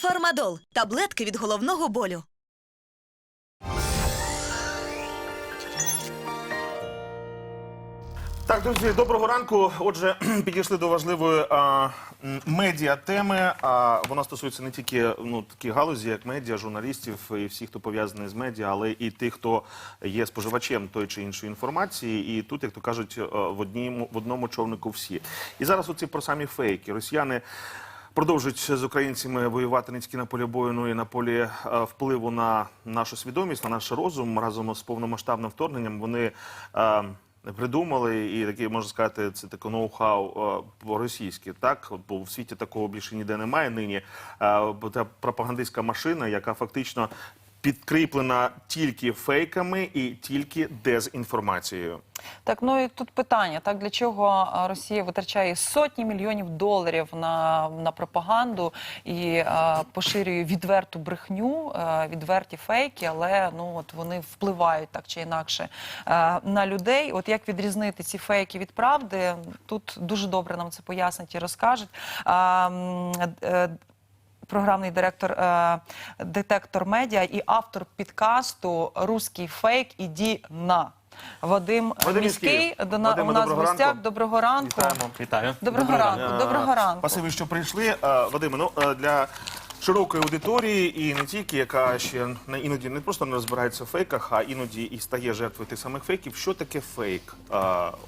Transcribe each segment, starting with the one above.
Фармадол таблетки від головного болю. Так, друзі, доброго ранку. Отже, підійшли до важливої а, медіа теми. А вона стосується не тільки ну такі галузі, як медіа, журналістів і всіх, хто пов'язаний з медіа, але і тих, хто є споживачем тої чи іншої інформації. І тут, як то кажуть, в одному в одному човнику всі. І зараз оці про самі фейки. Росіяни. Продовжують з українцями воювати не тільки на полі бою, але й на полі е, впливу на нашу свідомість, на наш розум разом з повномасштабним вторгненням. Вони е, придумали і такі можна сказати, це таке ноу-хау е, по-російськи. Так, бо в світі такого більше ніде немає нині. Е, Та пропагандистська машина, яка фактично підкріплена тільки фейками і тільки дезінформацією. Так, ну і тут питання: так для чого Росія витрачає сотні мільйонів доларів на, на пропаганду і а, поширює відверту брехню, а, відверті фейки, але ну от вони впливають так чи інакше а, на людей. От як відрізнити ці фейки від правди? Тут дуже добре нам це пояснять і розкажуть. М, е, програмний директор е, детектор медіа і автор підкасту Руський фейк іді на. Вадим, Вадим міський до на Вадиме, у нас в доброго гостях. ранку. Доброго ранку. Вітаємо. Вітаю. Доброго ранку. Доброго ранку. Спасибі, що прийшли. Е, Вадиме, ну е, для широкої аудиторії і не тільки, яка ще іноді не просто не розбирається в фейках, а іноді і стає жертвою тих самих фейків. Що таке фейк? Е,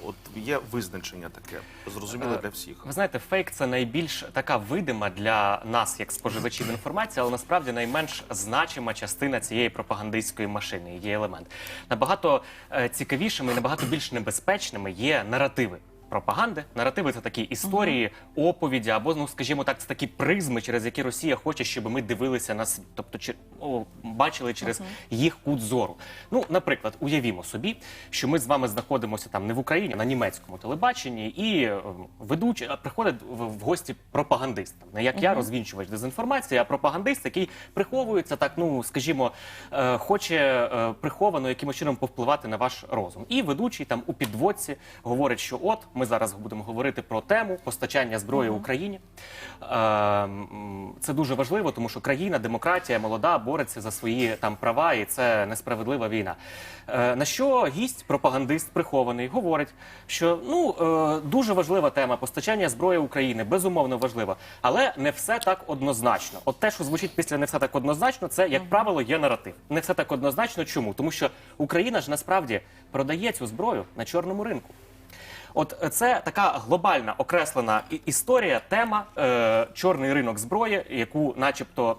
От є визначення таке, зрозуміле для всіх. Ви знаєте, фейк це найбільш така видима для нас, як споживачів інформації, але насправді найменш значима частина цієї пропагандистської машини, її елемент. Набагато е, цікавішими і набагато більш небезпечними є наративи. Пропаганди, наративи це такі історії, оповіді, або ну скажімо так, це такі призми, через які Росія хоче, щоб ми дивилися на світ, тобто чи о, бачили через їх кут зору. Ну, наприклад, уявімо собі, що ми з вами знаходимося там не в Україні, а на німецькому телебаченні, і е, ведучий приходить в, в гості пропагандист. Там, Не як я, розвінчувач дезінформації, а пропагандист, який приховується так, ну скажімо, е, хоче е, приховано якимось чином повпливати на ваш розум. І ведучий там у підводці говорить, що от ми зараз будемо говорити про тему постачання зброї Україні. Е, Це дуже важливо, тому що країна, демократія, молода бореться за свої там права, і це несправедлива війна. Е, На що гість, пропагандист прихований, говорить, що ну е, дуже важлива тема постачання зброї України, безумовно важлива, але не все так однозначно. От те, що звучить після не все так однозначно, це як правило є наратив. Не все так однозначно. Чому? Тому що Україна ж насправді продає цю зброю на чорному ринку. От е, це така глобальна окреслена історія, тема е, чорний ринок зброї, яку, начебто.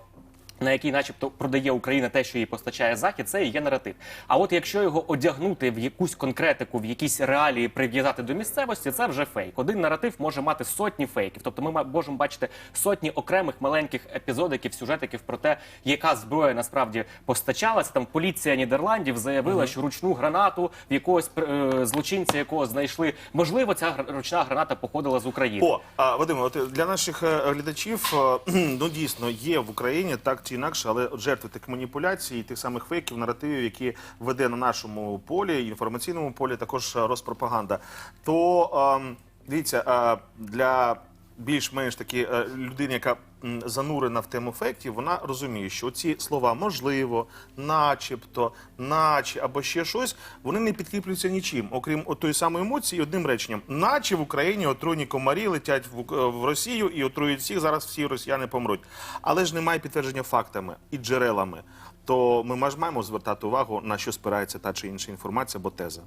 На який, начебто, продає Україна те, що їй постачає захід, це і є наратив. А от якщо його одягнути в якусь конкретику, в якісь реалії прив'язати до місцевості, це вже фейк. Один наратив може мати сотні фейків. Тобто, ми можемо бачити сотні окремих маленьких епізодиків, сюжетиків про те, яка зброя насправді постачалася. Там поліція Нідерландів заявила, що ручну гранату в якогось е, злочинця, якого знайшли, можливо, ця ручна граната походила з України. О, а, Вадиме, от для наших е, глядачів, е, ну дійсно є в Україні так чи інакше, але от жертви тих маніпуляцій, тих самих фейків, наративів, які веде на нашому полі, інформаційному полі, також розпропаганда. То ем, дивіться, е, для більш-менш такі е, людини, яка занурена в тему фейків, вона розуміє, що ці слова можливо, начебто, наче або ще щось, вони не підкріплюються нічим, окрім тої самої емоції, одним реченням, наче в Україні отруйні комарі летять в, в Росію і отрують всіх. Зараз всі росіяни помруть. Але ж немає підтвердження фактами і джерелами. То ми ж маємо звертати увагу на що спирається та чи інша інформація або теза.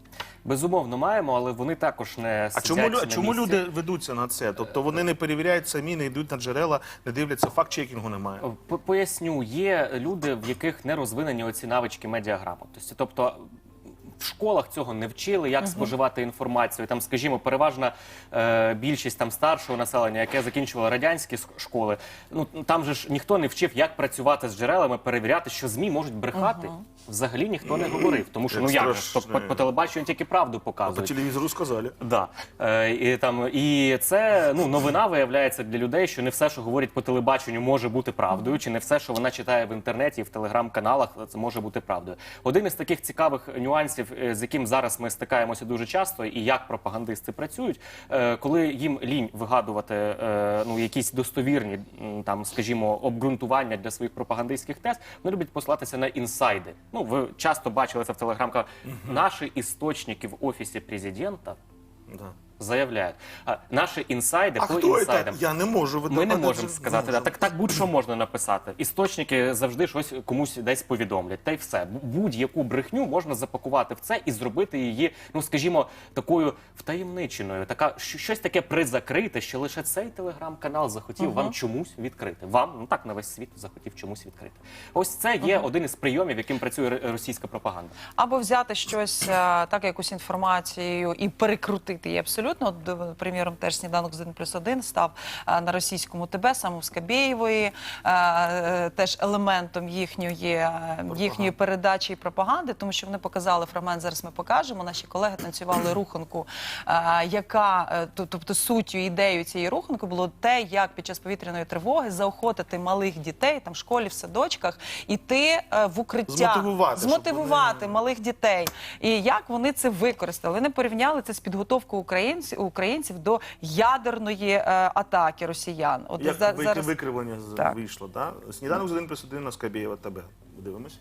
Безумовно, маємо, але вони також не А чому, на чому місці. люди ведуться на це? Тобто вони не перевіряють самі, не йдуть на джерела, не дивляться, факт-чекінгу немає. По Поясню, є люди, в яких не розвинені оці навички медіаграмотності. Тобто в школах цього не вчили, як споживати інформацію. Там, скажімо, переважна е, більшість там старшого населення, яке закінчувало радянські школи. Ну там же ж ніхто не вчив, як працювати з джерелами, перевіряти, що змі можуть брехати. Взагалі ніхто не говорив, тому що ну як же, ж, по, по, по телебаченню тільки правду По показують. телевізору сказали. Да. Е, і, там, і це ну, новина виявляється для людей, що не все, що говорять по телебаченню, може бути правдою, чи не все, що вона читає в інтернеті і в телеграм-каналах, це може бути правдою. Один із таких цікавих нюансів е, з яким зараз ми стикаємося дуже часто, і як пропагандисти працюють, е, коли їм лінь вигадувати е, ну якісь достовірні м, там, скажімо, обґрунтування для своїх пропагандистських тез, вони люблять послатися на інсайди. Ну ви часто бачили це в телеграм-каналах. Наші істочники в офісі президента Да. Заявляють. А наші інсайди А по хто це? Я не можу Ми не можемо сказати. Да. можу. Так, так будь-що можна написати. Істочники завжди щось комусь десь повідомлять. Та й все. Будь-яку брехню можна запакувати в це і зробити її, ну скажімо, такою втаємниченою. Така щось таке призакрите, що лише цей телеграм-канал захотів вам чомусь відкрити. Вам ну так на весь світ захотів чомусь відкрити. Ось це є один із прийомів, яким працює російська пропаганда. Або взяти щось, е, так якусь інформацію і перекрутити її абсолютно. От, е, приміром, теж сніданок з 1 плюс 1 став е, на російському ТБ, саме в Скабєєвої, е, теж елементом їхньої, їхньої передачі і пропаганди, тому що вони показали фрагмент. Зараз ми покажемо. Наші колеги танцювали руханку, яка тобто суттю ідеєю цієї руханки було те, як під час повітряної тривоги заохотити малих дітей там в школі, в садочках іти в укриття, Змотивувати, змотивувати малих дітей. І як вони це використали? Вони порівняли це з підготовкою українців, українців до ядерної е, атаки росіян. От Як за- вик- зараз викривлення з- Так. вийшло, да? Сніданок з 1 плюс 1 на Скабєєва тебе. Дивимось.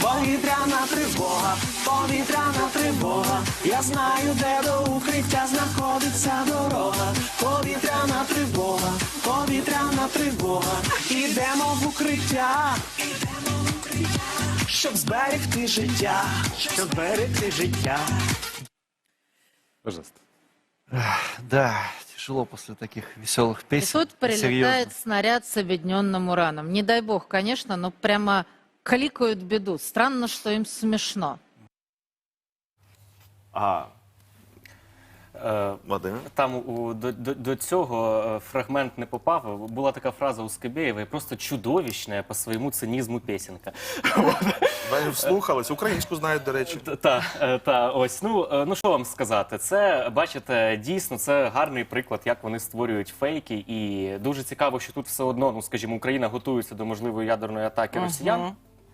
Повітряна тривога, повітряна тривога. Я знаю, де до укриття знаходиться дорога. Повітряна тривога, повітряна тривога. Ідемо в укриття, щоб зберегти життя, щоб зберегти життя. Пожалуйста. Да, тяжело после таких веселых И песен. тут прилетает снаряд с объединенным ураном. Не дай бог, конечно, но прямо кликают беду. Странно, что им смешно. А, Е, Вадим. Там у, до, до, до цього е, фрагмент не попав. Була така фраза у Скабєєва, просто чудовищна по своєму цинізму пісенька. Ви вслухались. Українську знають, до речі. Та, та, е, та ось ну е, ну що вам сказати? Це бачите, дійсно це гарний приклад, як вони створюють фейки, і дуже цікаво, що тут все одно, ну скажімо, Україна готується до можливої ядерної атаки росіян.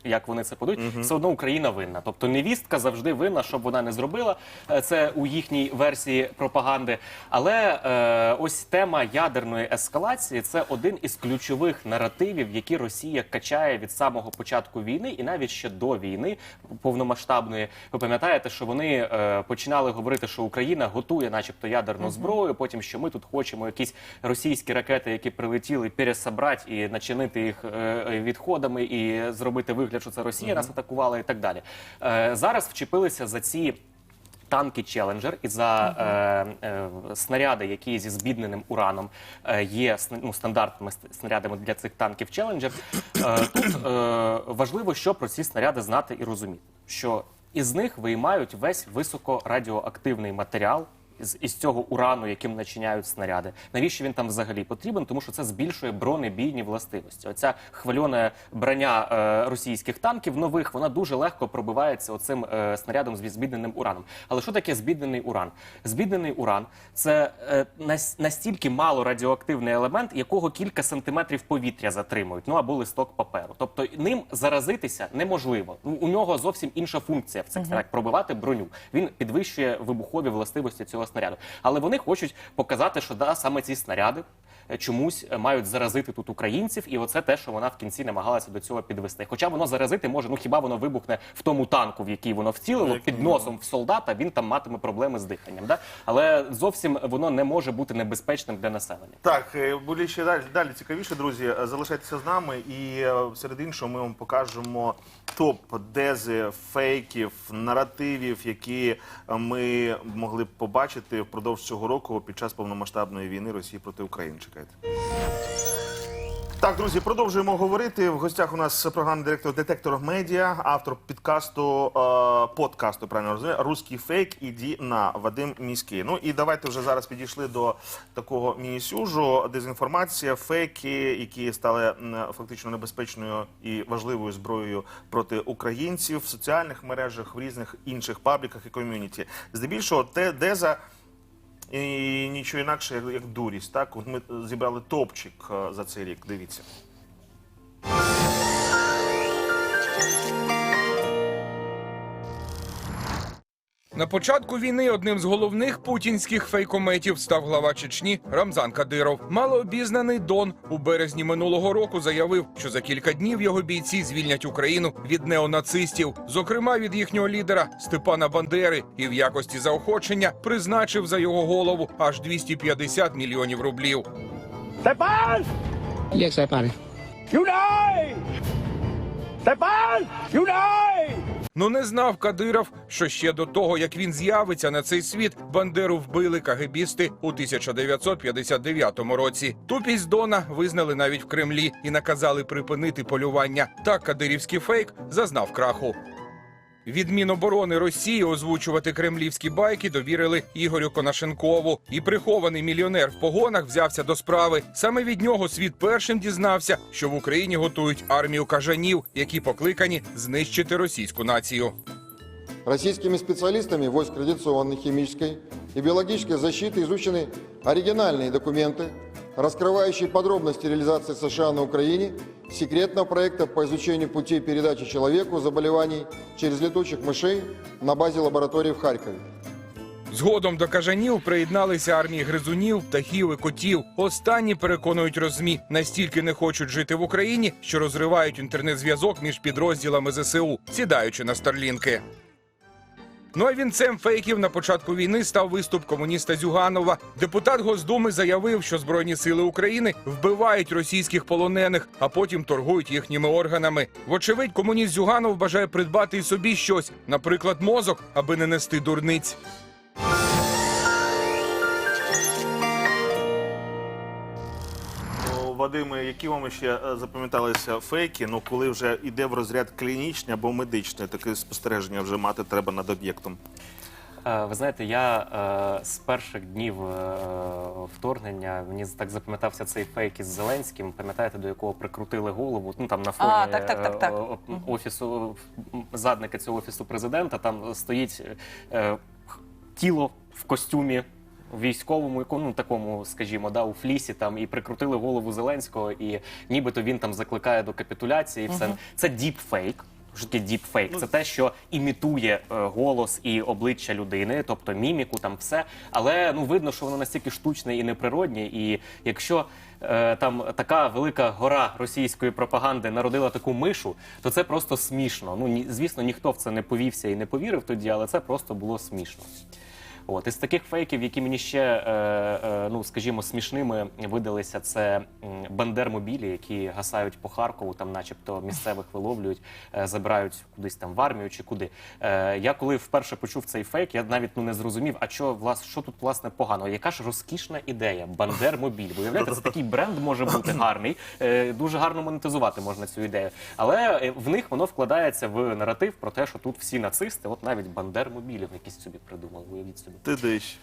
Як вони це подають, все одно Україна винна. Тобто невістка завжди винна, щоб вона не зробила. Е, Це у їхній версії пропаганди. Але е, ось тема ядерної ескалації це один із ключових наративів, які Росія качає від самого початку війни, і навіть ще до війни повномасштабної. Ви пам'ятаєте, що вони е, починали говорити, що Україна готує, начебто, ядерну зброю. Потім що ми тут хочемо якісь російські ракети, які прилетіли, пересобрати і начинити їх е, відходами, і зробити вигляд, що це Росія нас атакувала, і так далі. Е, зараз вчепилися за ці. Танки Челенджер і за е, е, снаряди, які зі збідненим ураном е, є ну, стандартними снарядами для цих танків Челенджер. Е, тут е, важливо, що про ці снаряди знати і розуміти, що із них виймають весь високорадіоактивний матеріал. З із цього урану, яким начиняють снаряди, навіщо він там взагалі потрібен? Тому що це збільшує бронебійні властивості. Оця хвильона броня е, російських танків нових вона дуже легко пробивається оцим е, снарядом з збідненим ураном. Але що таке збіднений уран? Збіднений уран це е, нас- настільки мало радіоактивний елемент, якого кілька сантиметрів повітря затримують, ну або листок паперу. Тобто ним заразитися неможливо. Ну, у нього зовсім інша функція в цих снарядах пробивати броню. Він підвищує вибухові властивості цього снаряду. Але вони хочуть показати, що да, саме ці снаряди чомусь е, мають заразити тут українців, і оце те, що вона в кінці намагалася до цього підвести. Хоча воно заразити може, ну хіба воно вибухне в тому танку, в який воно вцілило, під носом в солдата, він там матиме проблеми з диханням. Да? Але зовсім воно не може бути небезпечним для населення. Так, е, буде ще далі, далі цікавіше, друзі. Е, Залишайтеся з нами, і е, серед іншого ми вам покажемо топ дези, фейків, наративів, які е, ми могли б побачити впродовж цього року під час повномасштабної війни Росії проти України. Чекайте. Так, друзі, продовжуємо говорити. В гостях у нас програмний директор детектор медіа, автор підкасту, е, подкасту, правильно розумію, Руський фейк іді на Вадим Міський. Ну і давайте вже зараз підійшли до такого міні-сюжу. Дезінформація, фейки, які стали фактично небезпечною і важливою зброєю проти українців в соціальних мережах, в різних інших пабліках і ком'юніті. Здебільшого те деза. І нічого інакше, як, дурість. Так, от ми зібрали топчик е, за цей рік. Дивіться. На початку війни одним з головних путінських фейкометів став глава Чечні Рамзан Кадиров. Малообізнаний Дон у березні минулого року заявив, що за кілька днів його бійці звільнять Україну від неонацистів, зокрема від їхнього лідера Степана Бандери, і в якості заохочення призначив за його голову аж 250 мільйонів рублів. Степан! Як Степане? Юнай! Степан! Юнай! Ну не знав Кадиров, що ще до того, як він з'явиться на цей світ, Бандеру вбили кагебісти у 1959 році. Тупість Дона визнали навіть в Кремлі і наказали припинити полювання. Так кадирівський фейк зазнав краху. Від Міноборони Росії озвучувати кремлівські байки довірили Ігорю Конашенкову. І прихований мільйонер в погонах взявся до справи. Саме від нього світ першим дізнався, що в Україні готують армію кажанів, які покликані знищити російську націю. Российскими специалистами войск радиационной, химической и биологической защиты изучены оригинальные документы, раскрывающие подробности реализации США на Украине секретного проекта по изучению путей передачи человеку заболеваний через летучих мышей на базе лаборатории в Харькове. Згодом до кажанів приєдналися армії гризунів, птахів і котів. Останні переконують розмі, настільки не хочуть жити в Україні, що розривають інтернет-зв'язок між підрозділами ЗСУ, сідаючи на старлінки. Ну а вінцем фейків на початку війни став виступ комуніста Зюганова. Депутат Госдуми заявив, що Збройні сили України вбивають російських полонених, а потім торгують їхніми органами. Вочевидь, комуніст Зюганов бажає придбати і собі щось, наприклад, мозок, аби не нести дурниць. Вадиме, які вам ще е, запам'яталися фейки? Ну, коли вже йде в розряд клінічне або медичне, таке спостереження вже мати треба над об'єктом. Е, Ви знаєте, я е, з перших днів е, вторгнення мені так запам'ятався цей фейк із Зеленським. Пам'ятаєте, до якого прикрутили голову? Ну там на фоні А, так, так, так, так. офісу задника цього офісу президента. Там стоїть е, тіло в костюмі. Військовому, ну такому, скажімо, да, у флісі там і прикрутили голову Зеленського, і нібито він там закликає до капітуляції. І все це діпфейк. Що таке діпфейк? Це те, що імітує е, голос і обличчя людини, тобто міміку, там все. Але ну видно, що воно настільки штучне і неприроднє. І якщо е, там така велика гора російської пропаганди народила таку мишу, то це просто смішно. Ну ні, звісно, ніхто в це не повівся і не повірив тоді, але це просто було смішно. От із таких фейків, які мені ще, е, е, ну скажімо, смішними видалися, це бандермобілі, які гасають по Харкову, там, начебто, місцевих виловлюють, е, забирають кудись там в армію чи куди. Е, я коли вперше почув цей фейк, я навіть ну не зрозумів, а що влас, що тут власне погано? Яка ж розкішна ідея? Бандермобіль. Ви уявляєте, це такий бренд може бути гарний, е, дуже гарно монетизувати можна цю ідею. Але е, в них воно вкладається в наратив про те, що тут всі нацисти, от навіть бандермобілів якісь собі придумали. Уявіть собі. Ти диш.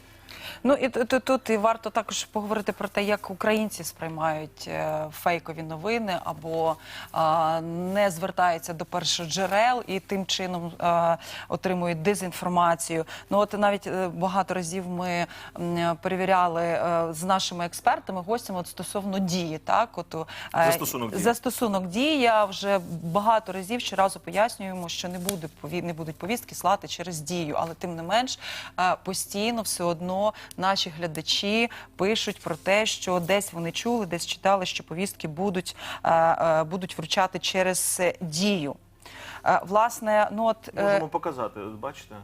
Ну і тут, тут, і варто також поговорити про те, як українці сприймають е, фейкові новини або е, не звертаються до першоджерел і тим чином е, отримують дезінформацію. Ну от навіть е, багато разів ми м, перевіряли е, з нашими експертами, гостями от стосовно дії. Так, от е, Застосунок дії. застосунок дії. Я вже багато разів щоразу пояснюємо, що не буде пові- не будуть повістки слати через дію, але тим не менш е, постійно все одно наші глядачі пишуть про те, що десь вони чули, десь читали, що повістки будуть, е, е, будуть вручати через е, дію. Власне, ну от Можемо показати, от бачите?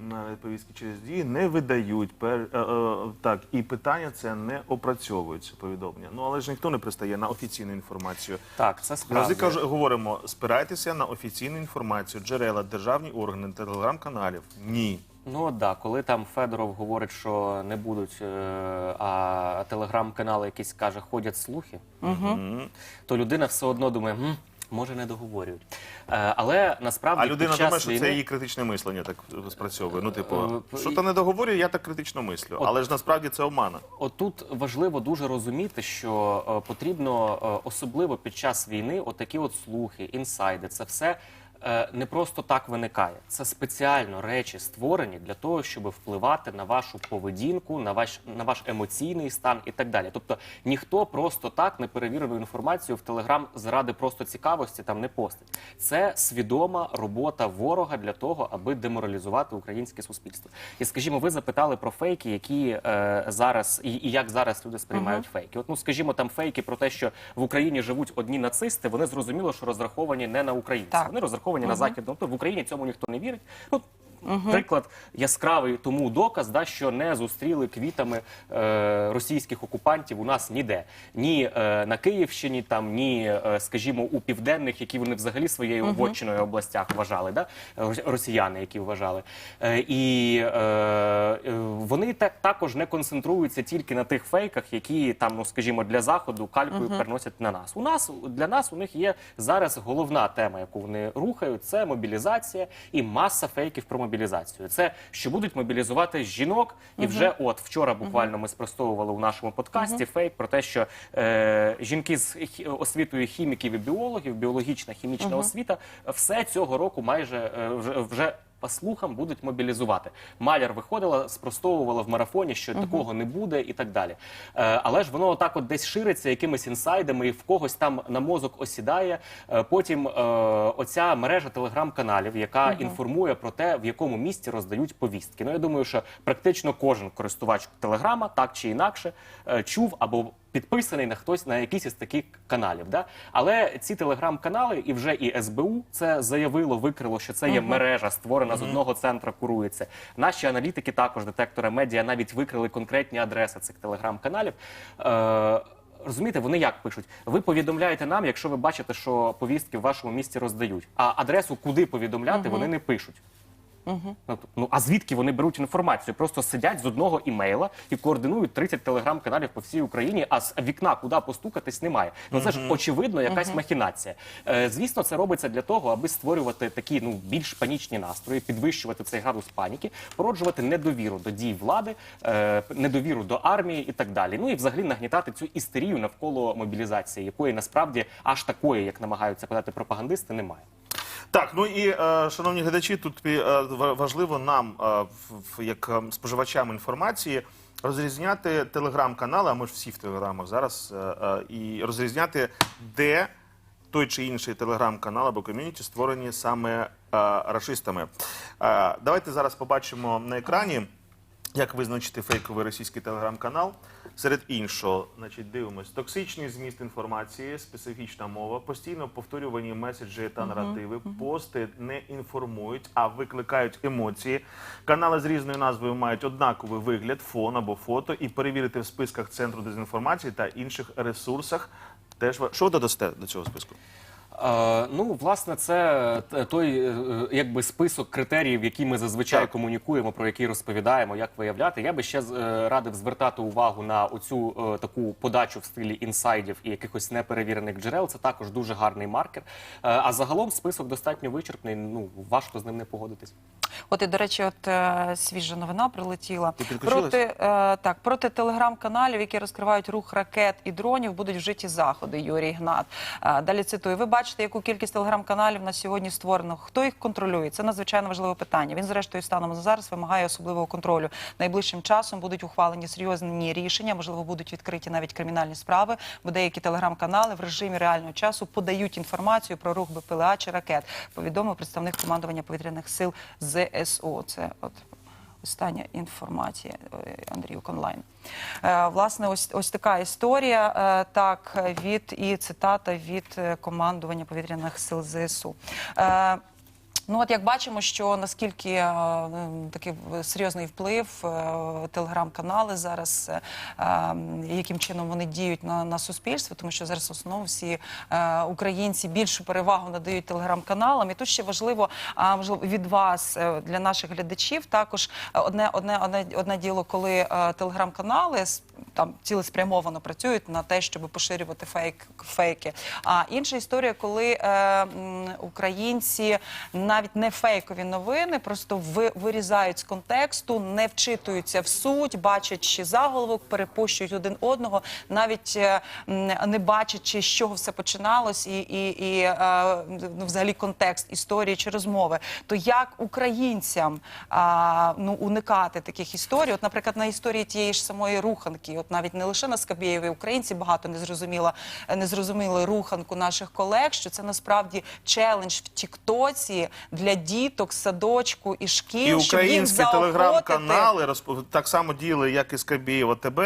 Навіть повістки через дії не видають. Пер, е, е, так, і питання це не опрацьовується повідомлення. Ну але ж ніхто не пристає на офіційну інформацію. Так, це Завжди справді. кажу, говоримо, спирайтеся на офіційну інформацію, джерела, державні органи, телеграм-каналів. Ні. Ну да, коли там Федоров говорить, що не будуть, е, а телеграм-канали якісь каже, ходять слухи, то людина все одно думає, «М, може не договорюють. Е, але насправді А людина під час думає, що війни... це її критичне мислення так спрацьовує. Ну, типу, Е, що то не договорює, я так критично мислю. От- Але ж насправді це обмана. Отут важливо дуже розуміти, що е, потрібно е, особливо під час війни отакі от слухи, інсайди, це все не просто так виникає. Це спеціально речі створені для того, щоб впливати на вашу поведінку, на ваш на ваш емоційний стан і так далі. Тобто ніхто просто так неперевірену інформацію в Телеграм заради просто цікавості там не постить. Це свідома робота ворога для того, аби деморалізувати українське суспільство. І скажімо, ви запитали про фейки, які е, зараз і, і як зараз люди сприймають фейки. От ну скажімо, там фейки про те, що в Україні живуть одні нацисти. Вони зрозуміло, що розраховані не на українців. Вони розраховані на західну. Тобто в Україні цьому ніхто не вірить. Ну, Приклад яскравий тому доказ, да, що не зустріли квітами е, російських окупантів у нас ніде. Ні е, на Київщині, там, ні, е, скажімо, у південних, які вони взагалі своєю вотчиною областях вважали, да? росіяни, які вважали. Е, і е, е, вони так, також не концентруються тільки на тих фейках, які там, ну скажімо, для заходу калькою переносять на нас. У нас для нас у них є зараз головна тема, яку вони рухають, це мобілізація і маса фейків про мобілізацію. Це що будуть мобілізувати жінок, і вже от вчора буквально ми спростовували у нашому подкасті фейк про те, що е, жінки з хі- освітою хіміків і біологів, біологічна хімічна освіта, все цього року майже е, вже вже. По слухам будуть мобілізувати. Маляр виходила, спростовувала в марафоні, що такого не буде, і так далі. Е, але ж воно отак от десь шириться якимись інсайдами, і в когось там на мозок осідає. Е, потім е, оця мережа телеграм-каналів, яка інформує про те, в якому місці роздають повістки. Ну я думаю, що практично кожен користувач телеграма, так чи інакше, е, чув або підписаний на хтось на якийсь із таких каналів. Да? Але ці телеграм-канали і вже і СБУ це заявило, викрило, що це є мережа, створена з одного центра, курується. Наші аналітики також детектора медіа навіть викрили конкретні адреси цих телеграм-каналів. Е, Розумієте, вони як пишуть? Ви повідомляєте нам, якщо ви бачите, що повістки в вашому місті роздають. А адресу, куди повідомляти, вони не пишуть. Ну, Ну а звідки вони беруть інформацію? Просто сидять з одного імейла і координують 30 телеграм-каналів по всій Україні, а з вікна куди постукатись немає. Ну це ж очевидно якась махінація. Е, звісно, це робиться для того, аби створювати такі ну більш панічні настрої, підвищувати цей градус паніки, породжувати недовіру до дій влади, е, недовіру до армії і так далі. Ну і взагалі нагнітати цю істерію навколо мобілізації, якої насправді аж такої, як намагаються подати пропагандисти, немає. Так, ну і е, шановні глядачі, тут е, важливо нам, е, як е, споживачам інформації, розрізняти телеграм-канали, а ми ж всі в телеграмах зараз, і розрізняти, де той чи інший телеграм-канал або ком'юніті створені саме рашистами. Давайте зараз побачимо на екрані. Як визначити фейковий російський телеграм-канал? Серед іншого, значить, дивимось, токсичний зміст інформації, специфічна мова, постійно повторювані меседжі та наративи, пости не інформують, а викликають емоції. Канали з різною назвою мають однаковий вигляд, фон або фото, і перевірити в списках центру дезінформації та інших ресурсах. Теж що ви додасте до цього списку? Е, ну, власне, це той е, якби список критеріїв, які ми зазвичай Так. комунікуємо, про які розповідаємо, як виявляти. Я би ще з- е, радив звертати увагу на оцю е, таку подачу в стилі інсайдів і якихось неперевірених джерел. Це також дуже гарний маркер. Е, а загалом список достатньо вичерпний. Ну важко з ним не погодитись. От і до речі, от е, свіжа новина прилетіла Ти проти е, так проти телеграм-каналів, які розкривають рух ракет і дронів, будуть вжиті заходи. Юрій Гнат. Е, далі цитую: ви бачите, яку кількість телеграм-каналів на сьогодні створено. Хто їх контролює? Це надзвичайно важливе питання. Він, зрештою, станом на зараз вимагає особливого контролю. Найближчим часом будуть ухвалені серйозні рішення. Можливо, будуть відкриті навіть кримінальні справи, бо деякі телеграм-канали в режимі реального часу подають інформацію про рух БПЛА чи ракет. Повідомив представник командування повітряних сил ЗСУ. Це от. Остання інформація Андрію Конлайн. онлайн. Е, власне, ось ось така історія. е, так, від і цитата від е, командування повітряних сил ЗСУ. Е, Ну, от як бачимо, що наскільки е, такий серйозний вплив е, телеграм-канали зараз, е, е, яким чином вони діють на, на суспільство, тому що зараз в основному всі е, українці більшу перевагу надають телеграм-каналам. І тут ще важливо, а можливо від вас е, для наших глядачів також е, одне одне одне одне діло, коли е, телеграм-канали там цілеспрямовано працюють на те, щоб поширювати фейк фейки. А інша історія, коли е, українці на навіть не фейкові новини, просто вирізають з контексту, не вчитуються в суть, бачачи заголовок, перепущують один одного, навіть е, не бачачи, з чого все починалось, і, і, і е, ну, взагалі контекст історії чи розмови. То як українцям ну, уникати таких історій? От, наприклад, на історії тієї ж самої руханки, от навіть не лише на Скабєєві, українці багато не зрозуміло, не зрозуміли руханку наших колег, що це насправді челендж в Тіктоці для діток, садочку і шкіл, І щоб їх українські телеграм-канали розпо- так само діяли, як і Скабєєва ТБ,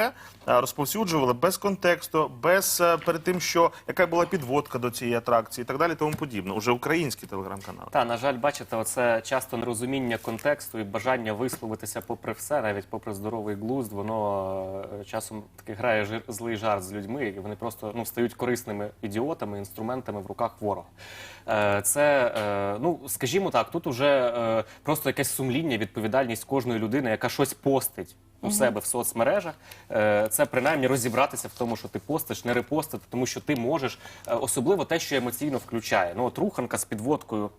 розповсюджували без контексту, без е, перед тим, що яка була підводка до цієї атракції, і так далі, тому подібне. Уже українські телеграм-канали. Та на жаль, бачите, оце часто нерозуміння контексту і бажання висловитися попри все, навіть попри здоровий глузд, воно е, часом таки грає жир, злий жарт з людьми, і вони просто ну стають корисними ідіотами, інструментами в руках ворога. Е, Це е, ну скажімо так, тут уже е, просто якесь сумління, відповідальність кожної людини, яка щось постить. У себе в соцмережах це принаймні розібратися в тому, що ти постиш, не репостити, тому що ти можеш, особливо те, що емоційно включає. Ну от руханка з підводкою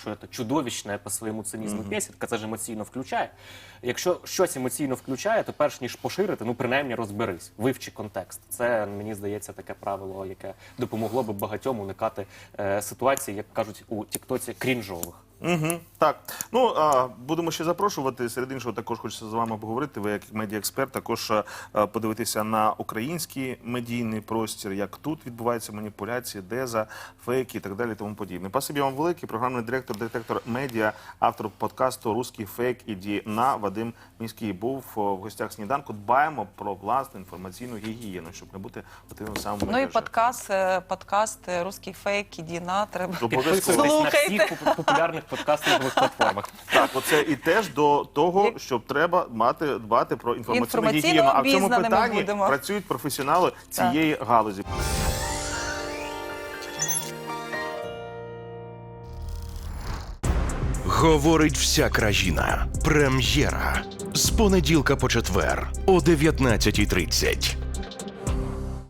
що це чудовищна по своєму цинізму песенка, це ж емоційно включає. Якщо щось емоційно включає, то перш ніж поширити, ну принаймні розберись, вивчи контекст. Це мені здається таке правило, яке допомогло би багатьом уникати е, ситуації, як кажуть у Тіктоці, крінжових. Угу, так. Ну, а, будемо ще запрошувати. Серед іншого, також хочеться з вами поговорити. Ви, як медіаексперт, також а, а, подивитися на український медійний простір, як тут відбуваються маніпуляції, деза, фейки і так далі, тому подібне. Спасибі вам великий. Програмний директор, детектор медіа, автор подкасту Руський фейк іді на Вадим Міський був в гостях сніданку. Дбаємо про власну інформаційну гігієну, щоб не бути тим самим. Ну і подкаст, е, подкаст е, «Русський фейк» і Діна треба. Підписуйтесь на всіх популярних подкастингових платформах. Так, оце і теж до того, що треба мати дбати про інформаційну Інформаційно гігієну. А в цьому обізнаними питанні будемо. працюють професіонали цієї галузі. Говорить вся країна. Прем'єра з понеділка по четвер о 19.30.